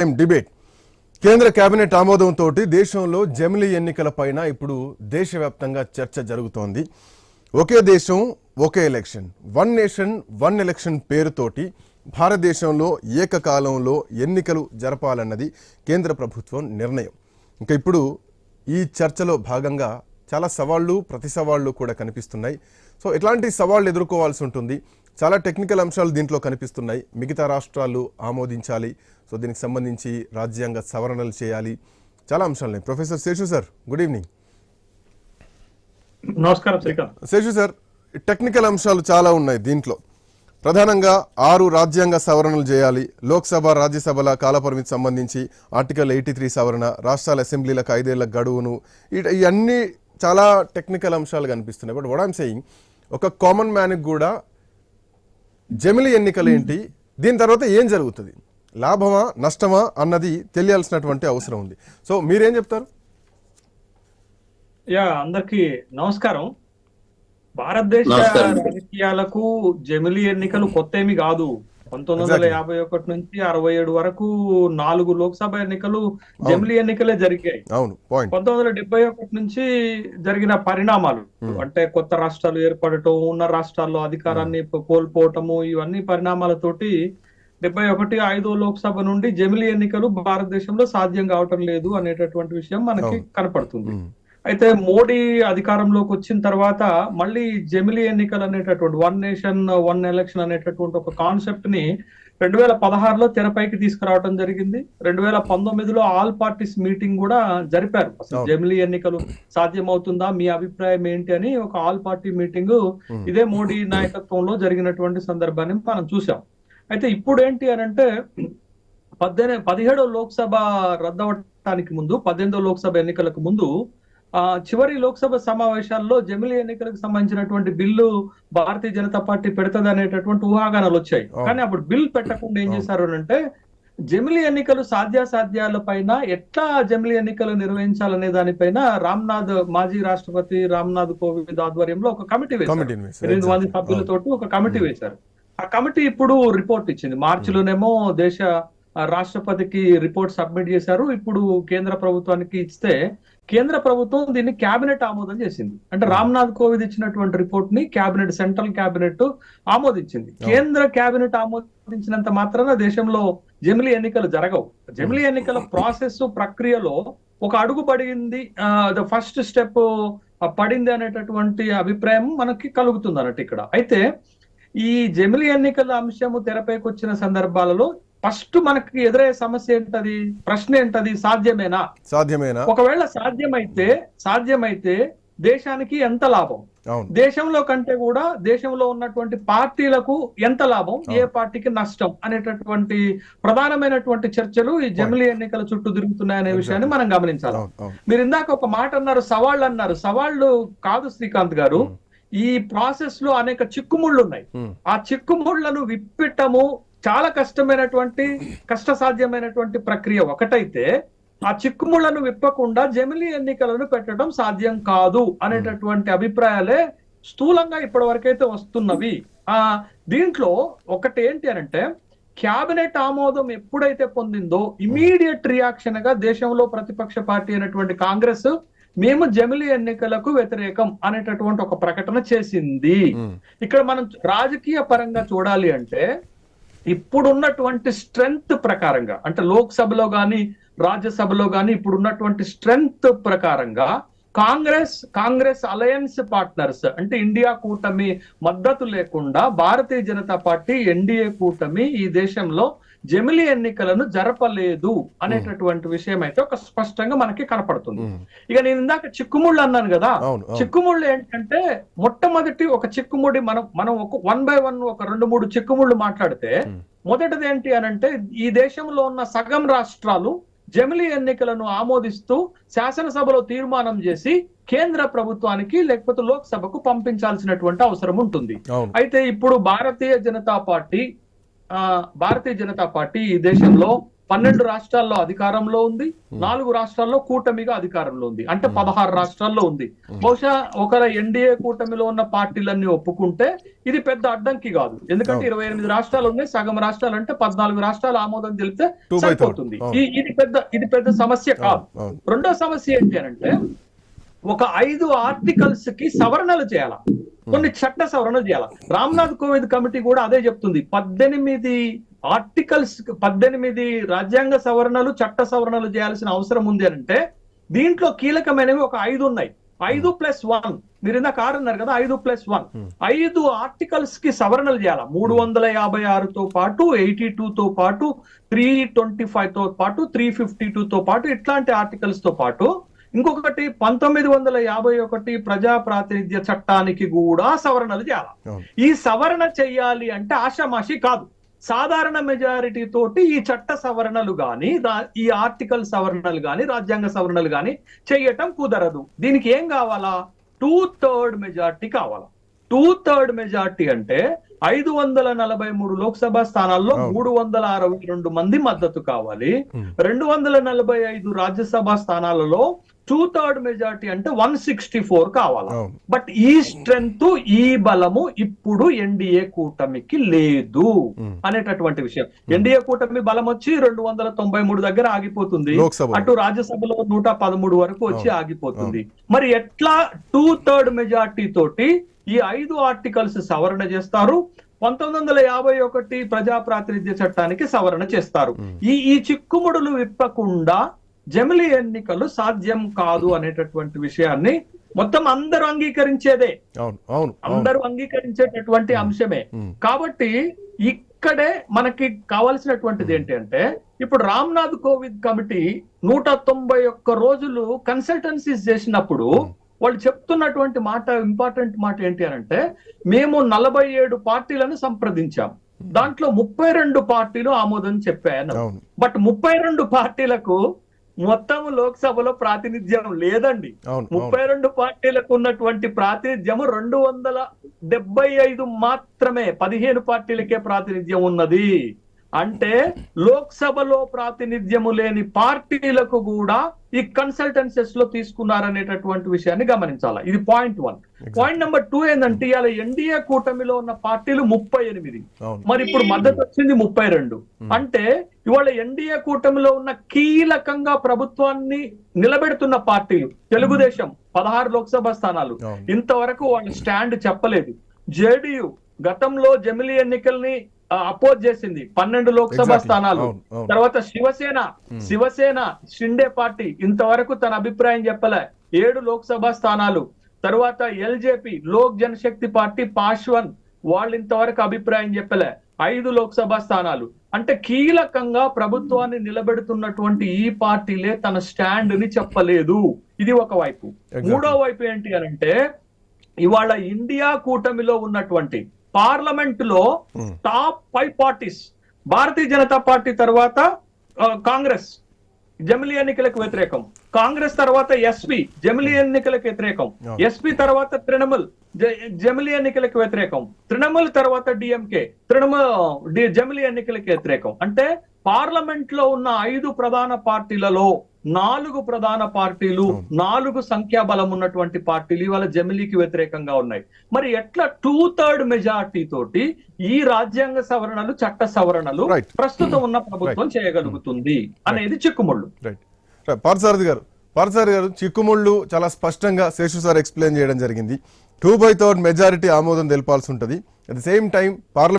Time debate. కేంద్ర cabinet ఆమోదంతో దేశంలో జమిలీ ఎన్నికలపైన ఇప్పుడు దేశవ్యాప్తంగా చర్చ జరుగుతోంది. ఒకే దేశం ఒకే election. One nation one election పేరుతోటి భారతదేశంలో ఏకకాలంలో ఎన్నికలు జరపాలన్నది కేంద్ర ప్రభుత్వం నిర్ణయం. ఇంకా ఇప్పుడు ఈ చర్చలో భాగంగా చాలా సవాళ్ళు ప్రతి సవాళ్ళు కూడా కనిపిస్తున్నాయి. సో ఇట్లాంటి సవాళ్ళు ఎదుర్కోవాల్సి ఉంటుంది. చాలా టెక్నికల్ అంశాలు దీంట్లో కనిపిస్తున్నాయి. మిగతా రాష్ట్రాలు ఆమోదించాలి. సో దీనికి సంబంధించి రాజ్యాంగ సవరణలు చేయాలి. చాలా అంశాలు ఉన్నాయి. Professor Seshu sir good evening. నమస్కారం శేషు సార్ టెక్నికల్ అంశాలు చాలా ఉన్నాయి దీంట్లో. ప్రధానంగా ఆరు రాజ్యాంగ సవరణలు చేయాలి. లోక్సభ రాజ్యసభల కాలపరిమితి సంబంధించి ఆర్టికల్ ఎయిటీ త్రీ సవరణ రాష్ట్రాల అసెంబ్లీలకు ఐదేళ్ళ గడువును ఇవన్నీ చాలా టెక్నికల్ అంశాలు కనిపిస్తున్నాయి. బట్ వాట్ ఐమ్ సెయింగ్ ఒక కామన్ మ్యాన్కి కూడా జమిలి ఎన్నికలు ఏంటి దీని తర్వాత ఏం జరుగుతుంది? లాభమా నష్టమా అన్నది తెలియాల్సినటువంటి అవసరం ఉంది. సో మీరేం చెప్తారు? యా అందరికి నమస్కారం. భారతదేశ. రాజకీయాలకు జమిలీ ఎన్నికలు కొత్త ఏమి కాదు. పంతొమ్మిది వందల. యాభై ఒకటి నుంచి అరవై ఏడు వరకు నాలుగు లోక్సభ ఎన్నికలు జమిలీ ఎన్నికలే జరిగాయి అవును పంతొమ్మిది వందల డెబ్బై ఒకటి నుంచి జరిగిన పరిణామాలు Hmm. అంటే కొత్త రాష్ట్రాలు ఏర్పడటం ఉన్న రాష్ట్రాల్లో అధికారాన్ని కోల్పోవటము ఇవన్నీ పరిణామాలతోటి డెబ్బై ఒకటి ఐదో లోక్సభ నుండి జమిలీ ఎన్నికలు భారతదేశంలో సాధ్యం కావటం లేదు అనేటటువంటి విషయం మనకి. కనపడుతుంది అయితే మోడీ అధికారంలోకి వచ్చిన తర్వాత మళ్ళీ జమిలీ ఎన్నికలు అనేటటువంటి వన్ నేషన్ వన్ ఎలక్షన్ అనేటటువంటి ఒక కాన్సెప్ట్ని రెండు వేల పదహారులో తెరపైకి తీసుకురావడం జరిగింది రెండు వేల పంతొమ్మిదిలో ఆల్ పార్టీస్ మీటింగ్ కూడా జరిపారు అసలు. జమిలీ ఎన్నికలు సాధ్యమవుతుందా మీ అభిప్రాయం ఏంటి అని ఒక ఆల్ పార్టీ మీటింగ్. ఇదే మోడీ నాయకత్వంలో జరిగినటువంటి సందర్భాన్ని మనం చూసాం అయితే ఇప్పుడు ఏంటి అని అంటే పద్దెనిమిది పదిహేడో లోక్సభ రద్దవటానికి ముందు పద్దెనిమిదో లోక్సభ ఎన్నికలకు ముందు చివరి లోక్సభ సమావేశాల్లో జమిలీ ఎన్నికలకు సంబంధించినటువంటి బిల్లు భారతీయ జనతా పార్టీ పెడుతుంది అనేటటువంటి ఊహాగానాలు వచ్చాయి. కానీ అప్పుడు బిల్ పెట్టకుండా ఏం. చేశారు అంటే జమిలీ ఎన్నికలు సాధ్యాసాధ్యాల పైన ఎట్లా జమిలీ ఎన్నికలు నిర్వహించాలనే దానిపైన రామ్నాథ్ మాజీ రాష్ట్రపతి రామ్నాథ్ కోవింద్ ఆధ్వర్యంలో ఒక కమిటీ వేశారు. ఎనిమిది మంది. సభ్యులతోటి ఒక కమిటీ వేశారు ఆ కమిటీ ఇప్పుడు రిపోర్ట్ ఇచ్చింది మార్చిలోనేమో దేశ రాష్ట్రపతికి రిపోర్ట్ సబ్మిట్ చేశారు. ఇప్పుడు కేంద్ర ప్రభుత్వానికి ఇస్తే కేంద్ర ప్రభుత్వం దీన్ని కేబినెట్ ఆమోదం చేసింది. అంటే రామ్నాథ్ కోవింద్ ఇచ్చినటువంటి రిపోర్ట్ని కేబినెట్ సెంట్రల్ కేబినెట్ ఆమోదించింది. కేంద్ర కేబినెట్ ఆమోదించినంత మాత్రాన దేశంలో జమిలీ ఎన్నికలు జరగవు. జమిలీ ఎన్నికల ప్రాసెస్ ప్రక్రియలో ఒక అడుగు పడింది. ద ఫస్ట్ స్టెప్ పడింది అనేటటువంటి అభిప్రాయం మనకి కలుగుతుంది అన్నట్టు ఇక్కడ. అయితే ఈ జమిలీ ఎన్నికల అంశము తెరపైకి వచ్చిన సందర్భాలలో ఫస్ట్ మనకి ఎదురయ్యే సమస్య ఏంటది? ప్రశ్న ఏంటది? సాధ్యమేనా? సాధ్యమేనా? ఒకవేళ సాధ్యమైతే సాధ్యమైతే దేశానికి ఎంత లాభం? దేశంలో కంటే కూడా దేశంలో ఉన్నటువంటి పార్టీలకు ఎంత లాభం? ఏ. పార్టీకి నష్టం? అనేటటువంటి ప్రధానమైనటువంటి చర్చలు ఈ జమిలీ ఎన్నికల చుట్టూ తిరుగుతున్నాయనే విషయాన్ని మనం గమనించాలి. మీరు ఇందాక ఒక మాట అన్నారు సవాళ్ళు అన్నారు. సవాళ్ళు కాదు శ్రీకాంత్ గారు. ఈ ప్రాసెస్లో అనేక చిక్కుముళ్ళు ఉన్నాయి. ఆ చిక్కుముళ్ళను విప్పిటము చాలా కష్టమైనటువంటి కష్టసాధ్యమైనటువంటి ప్రక్రియ ఒకటైతే ఆ చిక్కుముళ్ళను విప్పకుండా జమిలీ ఎన్నికలను పెట్టడం సాధ్యం కాదు అనేటటువంటి అభిప్రాయాలే స్థూలంగా ఇప్పటి వరకైతే వస్తున్నవి. ఆ దీంట్లో ఒకటి ఏంటి అనంటే క్యాబినెట్ ఆమోదం ఎప్పుడైతే పొందిందో ఇమీడియట్ రియాక్షన్గా దేశంలో ప్రతిపక్ష పార్టీ అయినటువంటి కాంగ్రెస్ మేము జమిలీ ఎన్నికలకు వ్యతిరేకం అనేటటువంటి ఒక ప్రకటన చేసింది. ఇక్కడ మనం రాజకీయ పరంగా చూడాలి అంటే ఇప్పుడున్నటువంటి స్ట్రెంగ్త్ ప్రకారంగా అంటే లోక్సభలో కానీ రాజ్యసభలో కానీ ఇప్పుడున్నటువంటి స్ట్రెంగ్త్ ప్రకారంగా కాంగ్రెస్ కాంగ్రెస్ అలయన్స్ పార్ట్నర్స్ అంటే ఇండియా కూటమి మద్దతు లేకుండా భారతీయ జనతా పార్టీ ఎన్డీఏ కూటమి ఈ దేశంలో జమిలీ ఎన్నికలను జరపలేదు అనేటటువంటి విషయం అయితే ఒక స్పష్టంగా మనకి కనపడుతుంది. ఇక నేను ఇందాక చిక్కుముళ్ళు అన్నాను కదా చిక్కుముళ్ళు ఏంటంటే మొట్టమొదటి ఒక చిక్కుముడి మనం మనం ఒక వన్ బై వన్ ఒక రెండు మూడు చిక్కుముళ్ళు మాట్లాడితే. మొదటిది ఏంటి అని అంటే ఈ దేశంలో ఉన్న సగం రాష్ట్రాలు జమిలీ ఎన్నికలను ఆమోదిస్తూ శాసనసభలో తీర్మానం చేసి కేంద్ర ప్రభుత్వానికి లేకపోతే లోక్సభకు పంపించాల్సినటువంటి అవసరం ఉంటుంది. అయితే ఇప్పుడు భారతీయ జనతా పార్టీ ఆ భారతీయ జనతా పార్టీ ఈ దేశంలో పన్నెండు రాష్ట్రాల్లో అధికారంలో ఉంది నాలుగు రాష్ట్రాల్లో కూటమిగా అధికారంలో ఉంది. అంటే పదహారు రాష్ట్రాల్లో ఉంది. బహుశా ఒక ఎన్డీఏ కూటమిలో ఉన్న పార్టీలన్నీ ఒప్పుకుంటే ఇది పెద్ద అడ్డంకి కాదు. ఎందుకంటే ఇరవై ఎనిమిది రాష్ట్రాలు ఉన్నాయి సగం రాష్ట్రాలు అంటే పద్నాలుగు రాష్ట్రాలు ఆమోదం తెలిపితే. సరిపోతుంది. ఇది పెద్ద ఇది పెద్ద సమస్య కాదు. రెండో సమస్య ఏంటి అని అంటే ఒక ఐదు ఆర్టికల్స్కి సవరణలు చేయాల? కొన్ని చట్ట సవరణలు చేయాల? రామ్నాథ్ కోవింద్ కమిటీ కూడా అదే చెప్తుంది. పద్దెనిమిది ఆర్టికల్స్ పద్దెనిమిది రాజ్యాంగ సవరణలు చట్ట సవరణలు చేయాల్సిన అవసరం ఉంది అంటే దీంట్లో కీలకమైనవి ఒక ఐదు ఉన్నాయి. ఐదు ప్లస్ వన్. మీరు ఇందాక ఆరు అన్నారు కదా ఐదు ప్లస్ వన్. ఐదు ఆర్టికల్స్కి సవరణలు చేయాలి? మూడు వందల యాభై ఆరుతో పాటు ఎయిటీ టూ తో పాటు త్రీ ట్వంటీ ఫైవ్తో పాటు త్రీ ఫిఫ్టీ టూ తో పాటు ఇట్లాంటి ఆర్టికల్స్తో పాటు ఇంకొకటి పంతొమ్మిది వందల యాభై ఒకటి ప్రజా ప్రాతినిధ్య చట్టానికి కూడా సవరణలు చేయాలి. ఈ సవరణ చెయ్యాలి అంటే ఆషామాషి కాదు. సాధారణ మెజారిటీ తోటి ఈ చట్ట సవరణలు గాని ఈ ఆర్టికల్ సవరణలు గాని రాజ్యాంగ సవరణలు గాని చెయ్యటం కుదరదు. దీనికి ఏం కావాలా? టూ థర్డ్ మెజారిటీ కావాలా. టూ థర్డ్ మెజారిటీ అంటే ఐదు వందల నలభై మూడు లోక్సభ స్థానాల్లో. మూడు వందల అరవై రెండు మంది మద్దతు కావాలి. రెండు వందల నలభై ఐదు రాజ్యసభ స్థానాలలో టూ థర్డ్ మెజారిటీ అంటే వన్ సిక్స్టీ ఫోర్ కావాలి. బట్ ఈ స్ట్రెంగ్త్ ఈ బలము ఇప్పుడు ఎన్డీఏ కూటమికి లేదు. అనేటటువంటి విషయం ఎన్డీఏ కూటమి బలం వచ్చి రెండు వందల తొంభై మూడు దగ్గర ఆగిపోతుంది. అటు రాజ్యసభలో నూట పదమూడు వరకు వచ్చి ఆగిపోతుంది మరి ఎట్లా టూ థర్డ్ మెజార్టీ తోటి ఈ ఐదు ఆర్టికల్స్ సవరణ చేస్తారు. పంతొమ్మిది వందల యాభై ఒకటి ప్రజా ప్రాతినిధ్య చట్టానికి సవరణ చేస్తారు. ఈ ఈ చిక్కుముడులు విప్పకుండా జమిలి ఎన్నికలు సాధ్యం కాదు అనేటటువంటి విషయాన్ని మొత్తం అందరూ అంగీకరించేదే. అందరూ అంగీకరించేటటువంటి అంశమే. కాబట్టి ఇక్కడే మనకి కావాల్సినటువంటిది ఏంటి అంటే ఇప్పుడు రామ్నాథ్ కోవింద్ కమిటీ నూట తొంభై ఒక్క రోజులు కన్సల్టెన్సీస్ చేసినప్పుడు వాళ్ళు చెప్తున్నటువంటి మాట ఇంపార్టెంట్ మాట ఏంటి అని అంటే మేము నలభై ఏడు పార్టీలను సంప్రదించాం. దాంట్లో ముప్పై రెండు పార్టీలు ఆమోదం చెప్పాను బట్ ముప్పై రెండు పార్టీలకు మొత్తం లోక్సభలో ప్రాతినిధ్యం లేదండి. ముప్పై రెండు పార్టీలకు ఉన్నటువంటి ప్రాతినిధ్యము రెండు వందల డెబ్బై ఐదు మాత్రమే పదిహేను పార్టీలకే ప్రాతినిధ్యం ఉన్నది. అంటే లోక్సభలో ప్రాతినిధ్యము లేని పార్టీలకు కూడా ఈ కన్సల్టెన్సెస్లో తీసుకున్నారనేటటువంటి విషయాన్ని గమనించాలి. ఇది point one point number two ఏంటంటే ఇవాళ ఎన్డీఏ కూటమిలో ఉన్న పార్టీలు ముప్పై ఎనిమిది. మరి ఇప్పుడు మద్దతు వచ్చింది ముప్పై రెండు. అంటే ఇవాళ ఎన్డీఏ కూటమిలో ఉన్న కీలకంగా ప్రభుత్వాన్ని నిలబెడుతున్న పార్టీలు తెలుగుదేశం పదహారు లోక్సభ స్థానాలు. ఇంతవరకు వాళ్ళ స్టాండ్ చెప్పలేదు. జేడియు గతంలో జమిలీ ఎన్నికల్ని అపోజ్ చేసింది. పన్నెండు లోక్సభ. స్థానాలు. తర్వాత శివసేన. శివసేన షిండే పార్టీ ఇంతవరకు తన అభిప్రాయం చెప్పలే. ఏడు లోక్సభ స్థానాలు. తర్వాత ఎల్జేపీ లోక్ జనశక్తి పార్టీ పాశ్వన్ వాళ్ళు ఇంతవరకు అభిప్రాయం చెప్పలే. ఐదు లోక్సభ స్థానాలు. అంటే కీలకంగా ప్రభుత్వాన్ని నిలబెడుతున్నటువంటి ఈ పార్టీలే తన స్టాండ్ని చెప్పలేదు. ఇది ఒక వైపు. మూడో వైపు ఏంటి అని అంటే ఇవాళ ఇండియా కూటమిలో ఉన్నటువంటి పార్లమెంట్లో. Top five parties Bharatiya Janata party తర్వాత కాంగ్రెస్ జమిలీ ఎన్నికలకు వ్యతిరేకం. కాంగ్రెస్ తర్వాత ఎస్పీ జమిలీ ఎన్నికలకు వ్యతిరేకం. ఎస్పీ తర్వాత తృణమూల్ జమిలీ ఎన్నికలకు వ్యతిరేకం. తృణమూల్ తర్వాత డిఎంకే తృణమూల్ జమిలీ ఎన్నికలకు వ్యతిరేకం. అంటే పార్లమెంట్లో ఉన్న ఐదు ప్రధాన పార్టీలలో నాలుగు ప్రధాన పార్టీలు నాలుగు సంఖ్యాబలం ఉన్నటువంటి పార్టీలు ఇవాళ జమిలీకి వ్యతిరేకంగా ఉన్నాయి. మరి ఎట్లా టూ థర్డ్ మెజార్టీ తోటి ఈ రాజ్యాంగ సవరణలు చట్ట సవరణలు. ప్రస్తుతం ఉన్న ప్రభుత్వం చేయగలుగుతుంది అనేది చిక్కుముళ్ళు. పార్థసారథి గారు పార్థసారథి గారు చిక్కుముళ్ళు చాలా స్పష్టంగా శేషు సార్ ఎక్స్ప్లెయిన్ చేయడం జరిగింది. టూ బై థర్డ్ మెజారిటీ ఆమోదం తెలపాల్సి ఉంటుంది. At the same time parliament